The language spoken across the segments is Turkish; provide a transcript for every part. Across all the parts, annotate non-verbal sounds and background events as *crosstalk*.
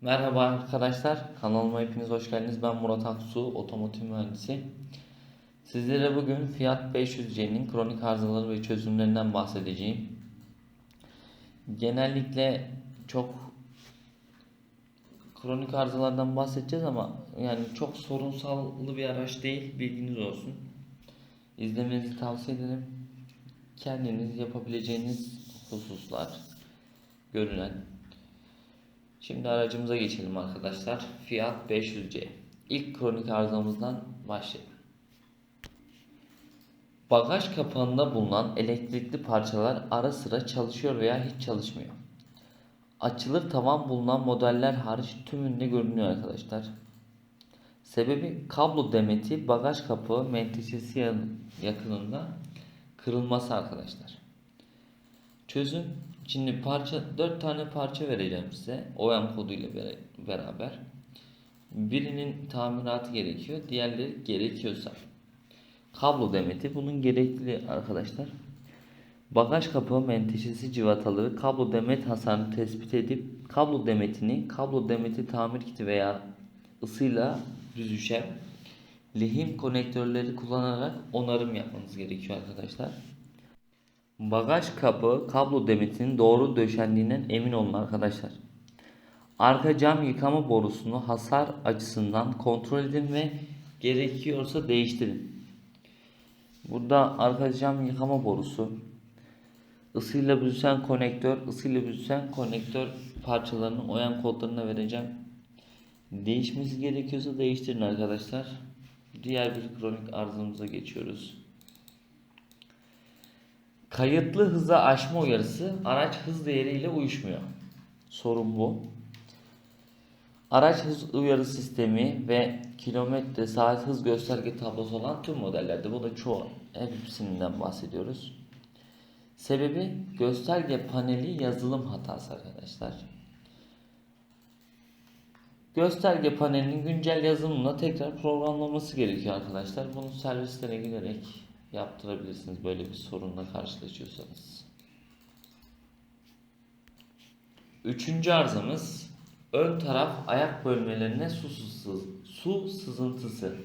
Merhaba arkadaşlar, kanalıma hepiniz hoş geldiniz. Ben Murat Aksu, otomotiv mühendisi. Sizlere bugün Fiat 500C'nin kronik arızaları ve çözümlerinden bahsedeceğim. Genellikle çok kronik arızalardan bahsedeceğiz ama yani çok sorunsallı bir araç değil, bilginiz olsun. İzlemenizi tavsiye ederim. Kendiniz yapabileceğiniz hususlar görünen Şimdi aracımıza geçelim arkadaşlar. Fiat 500C. İlk kronik arızamızdan başlayalım. Bagaj kapağında bulunan elektrikli parçalar ara sıra çalışıyor veya hiç çalışmıyor. Açılır tavan bulunan modeller hariç tümünde görünüyor arkadaşlar. Sebebi kablo demeti bagaj kapağı menteşesi yakınında kırılması arkadaşlar. Çözüm şimdi parça 4 tane parça vereceğim size OEM kodu ile beraber. Birinin tamiratı gerekiyor, diğerleri gerekiyorsa. Kablo demeti bunun gerekli arkadaşlar. Bagaj kapağı menteşesi civataları kablo demet hasarını tespit edip kablo demetini kablo demeti tamir kiti veya ısıyla düzüşen lehim konektörleri kullanarak onarım yapmanız gerekiyor arkadaşlar. Bagaj kapağı kablo demetinin doğru döşendiğinden emin olun arkadaşlar. Arka cam yıkama borusunu hasar açısından kontrol edin ve gerekiyorsa değiştirin. Burada arka cam yıkama borusu, ısıyla büzüşen konektör, ısıyla büzüşen konektör parçalarının oyan kodlarına vereceğim. Değişmesi gerekiyorsa değiştirin arkadaşlar. Diğer bir kronik arızamıza geçiyoruz. Kayıtlı hıza aşma uyarısı araç hız değeriyle uyuşmuyor. Sorun bu. Araç hız uyarı sistemi ve kilometre saat hız gösterge tablosu olan tüm modellerde bu da çoğu hepsinden bahsediyoruz. Sebebi gösterge paneli yazılım hatası arkadaşlar. Gösterge panelinin güncel yazılımla tekrar programlaması gerekiyor arkadaşlar. Bunu servislere giderek yaptırabilirsiniz böyle bir sorunla karşılaşıyorsanız. Üçüncü arızamız ön taraf ayak bölmelerine su, sız, su sızıntısı.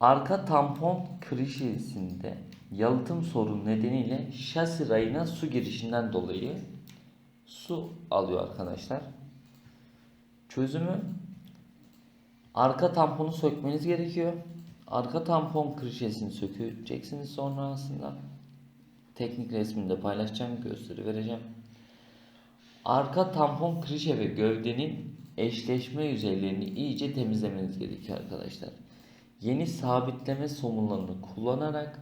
Arka tampon krişesinde yalıtım sorunu nedeniyle şasi rayına su girişinden dolayı su alıyor arkadaşlar. Çözümü arka tamponu sökmeniz gerekiyor. Arka tampon krişesini sökeceksiniz sonrasında. Teknik resmini de paylaşacağım, gösteri vereceğim. Arka tampon krişe ve gövdenin eşleşme yüzeylerini iyice temizlemeniz gerekiyor arkadaşlar. Yeni sabitleme somunlarını kullanarak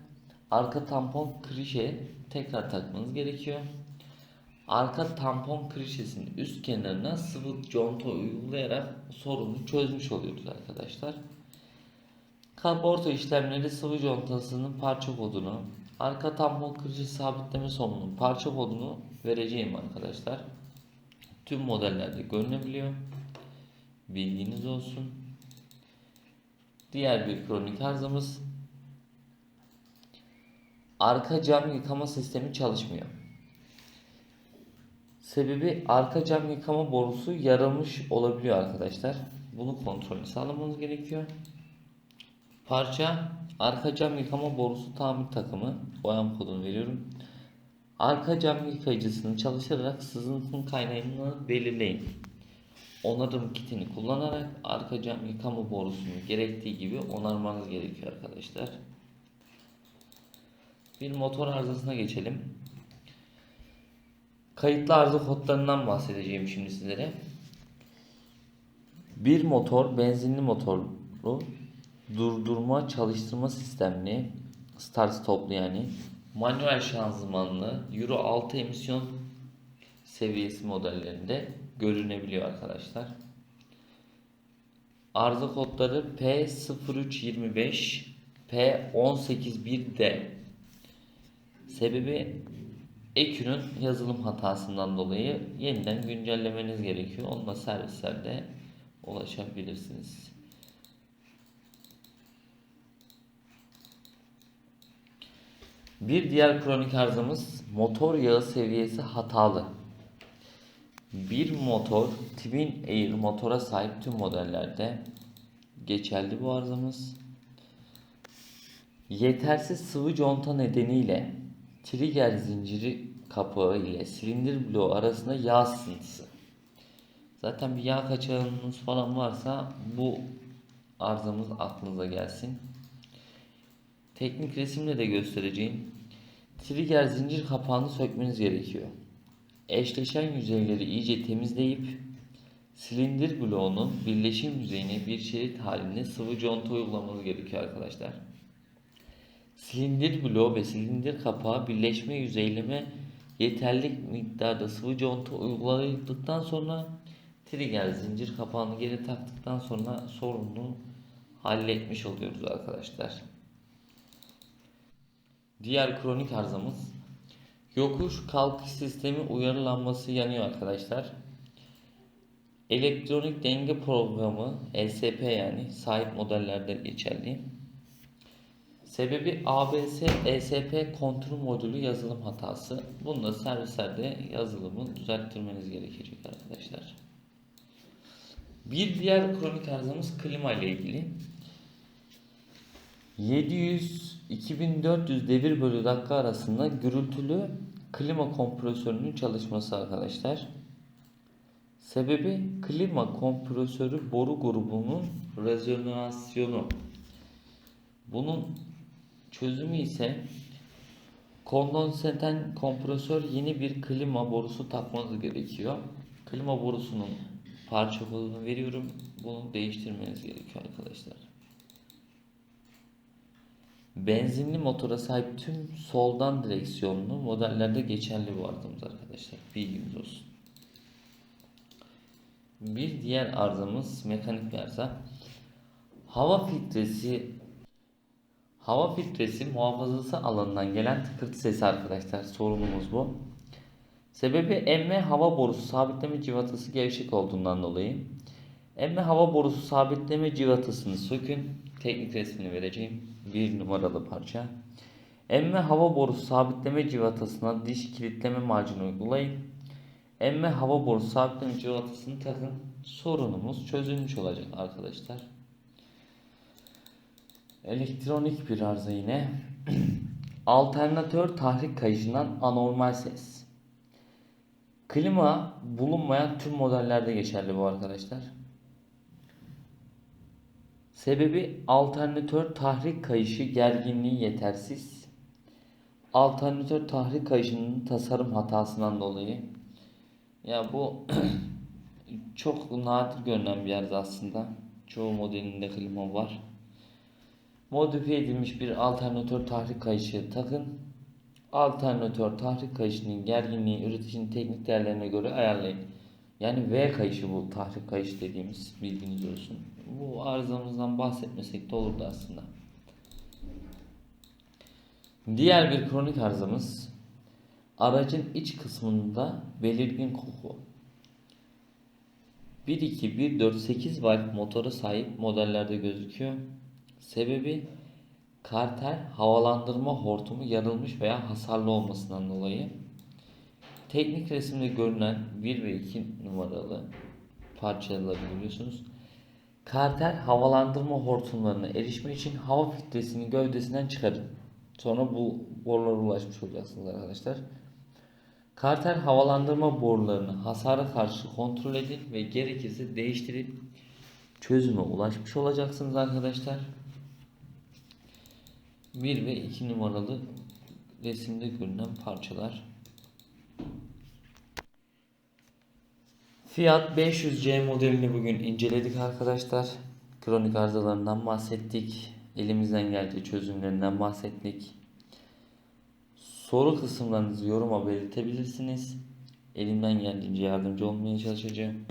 arka tampon krişe tekrar takmanız gerekiyor. Arka tampon krişesinin üst kenarına sıvı conta uygulayarak sorunu çözmüş oluyoruz arkadaşlar. Kaporta işlemleri sıvı contasının parça kodunu, arka tampon kırıcı sabitleme somunun parça kodunu vereceğim arkadaşlar. Tüm modellerde görünebiliyor. Bilginiz olsun. Diğer bir kronik arızamız arka cam yıkama sistemi çalışmıyor. Sebebi arka cam yıkama borusu yarılmış olabiliyor arkadaşlar. Bunu kontrolü sağlamanız gerekiyor. Parça arka cam yıkama borusu tamir takımı. OEM kodunu veriyorum. Arka cam yıkayıcısını çalıştırarak sızıntının kaynağını belirleyin. Onarım kitini kullanarak arka cam yıkama borusunu gerektiği gibi onarmanız gerekiyor arkadaşlar. Bir motor arızasına geçelim. Kayıtlı arıza kodlarından bahsedeceğim şimdi sizlere. Bir motor benzinli motorlu durdurma çalıştırma sistemli start stoplu yani manuel şanzımanlı Euro 6 emisyon seviyesi modellerinde görünebiliyor arkadaşlar. Arıza kodları P0325 P181D Sebebi ek ürün yazılım hatasından dolayı yeniden güncellemeniz gerekiyor. Onunla servislerde ulaşabilirsiniz. Bir diğer kronik arızamız motor yağı seviyesi hatalı. Bir motor Twin Air motora sahip tüm modellerde geçerli bu arızamız. Yetersiz sıvı conta nedeniyle trigger zinciri kapağı ile silindir bloğu arasında yağ sızıntısı. Zaten bir yağ kaçağınız falan varsa bu arızamız aklınıza gelsin. Teknik resimle de göstereceğim. Trigger zincir kapağını sökmeniz gerekiyor. Eşleşen yüzeyleri iyice temizleyip silindir bloğunun birleşim yüzeyine bir şerit halinde sıvı conta uygulamanız gerekiyor arkadaşlar. Silindir bloğu ve silindir kapağı birleşme yüzeyleme yeterli miktarda sıvı conta uyguladıktan sonra trigger zincir kapağını geri taktıktan sonra sorunu halletmiş oluyoruz arkadaşlar. Diğer kronik arızamız yokuş kalkış sistemi uyarı lambası yanıyor arkadaşlar. Elektronik denge programı ESP yani sahip modellerde geçerli. Sebebi ABS ESP kontrol modülü yazılım hatası. Bunda servislerde yazılımı düzelttirmeniz gerekecek arkadaşlar. Bir diğer kronik arızamız klima ile ilgili. 700-2400 devir bölü dakika arasında gürültülü klima kompresörünün çalışması arkadaşlar. Sebebi klima kompresörü boru grubunun rezonasyonu. Bunun çözümü ise kondensaten kompresör yeni bir klima borusu takmanız gerekiyor. Klima borusunun parça kodunu veriyorum. Bunu değiştirmeniz gerekiyor arkadaşlar. Benzinli motora sahip tüm soldan direksiyonlu modellerde geçerli bu arızamız arkadaşlar. Bilginiz olsun. Bir diğer arızamız mekanik bir arıza. Hava filtresi Hava filtresi muhafazası alanından gelen tıkırtı sesi arkadaşlar. Sorunumuz bu. Sebebi emme hava borusu sabitleme civatası gevşek olduğundan dolayı. Emme hava borusu sabitleme civatasını sökün. Teknik resmini vereceğim. Bir numaralı parça. Emme hava borusu sabitleme civatasına diş kilitleme macunu uygulayın. Emme hava borusu sabitleme civatasını takın. Sorunumuz çözülmüş olacak arkadaşlar. Elektronik bir arıza yine. *clears throat* Alternatör tahrik kayışından anormal ses. Klima bulunmayan tüm modellerde geçerli bu arkadaşlar. Sebebi alternatör tahrik kayışı gerginliği yetersiz. Alternatör tahrik kayışının tasarım hatasından dolayı. Ya bu *clears throat* çok nadir görünen bir yerde aslında. Çoğu modelinde klima var. Modifiye edilmiş bir alternatör tahrik kayışı takın. Alternatör tahrik kayışının gerginliği üreticinin teknik değerlerine göre ayarlayın. Yani V kayışı bu tahrik kayışı dediğimiz bilginiz olsun. Bu arızamızdan bahsetmesek de olurdu aslında. Diğer bir kronik arızamız aracın iç kısmında belirgin koku. 1.2, 1.4, 8 valve motora sahip modellerde gözüküyor. Sebebi karter havalandırma hortumu yarılmış veya hasarlı olmasından dolayı. Teknik resimde görünen 1 ve 2 numaralı parçaları görüyorsunuz. Karter havalandırma hortumlarına erişmek için hava filtresini gövdesinden çıkarın. Sonra bu borulara ulaşmış olacaksınız arkadaşlar. Karter havalandırma borularını hasara karşı kontrol edin ve gerekirse değiştirip çözüme ulaşmış olacaksınız arkadaşlar. 1 ve 2 numaralı resimde görünen parçalar. Fiat 500C modelini bugün inceledik arkadaşlar. Kronik arızalarından bahsettik. Elimizden geldiği çözümlerinden bahsettik. Soru kısımlarınızı yoruma belirtebilirsiniz. Elimden geldiğince yardımcı olmaya çalışacağım.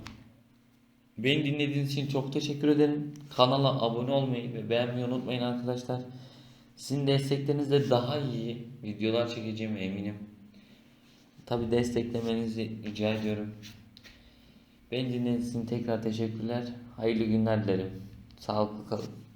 Beni dinlediğiniz için çok teşekkür ederim. Kanala abone olmayı ve beğenmeyi unutmayın arkadaşlar. Sizin desteklerinizle daha iyi videolar çekeceğime eminim. Tabi desteklemenizi rica ediyorum. Beni dinlediğiniz için tekrar teşekkürler. Hayırlı günler dilerim. Sağlıklı kalın.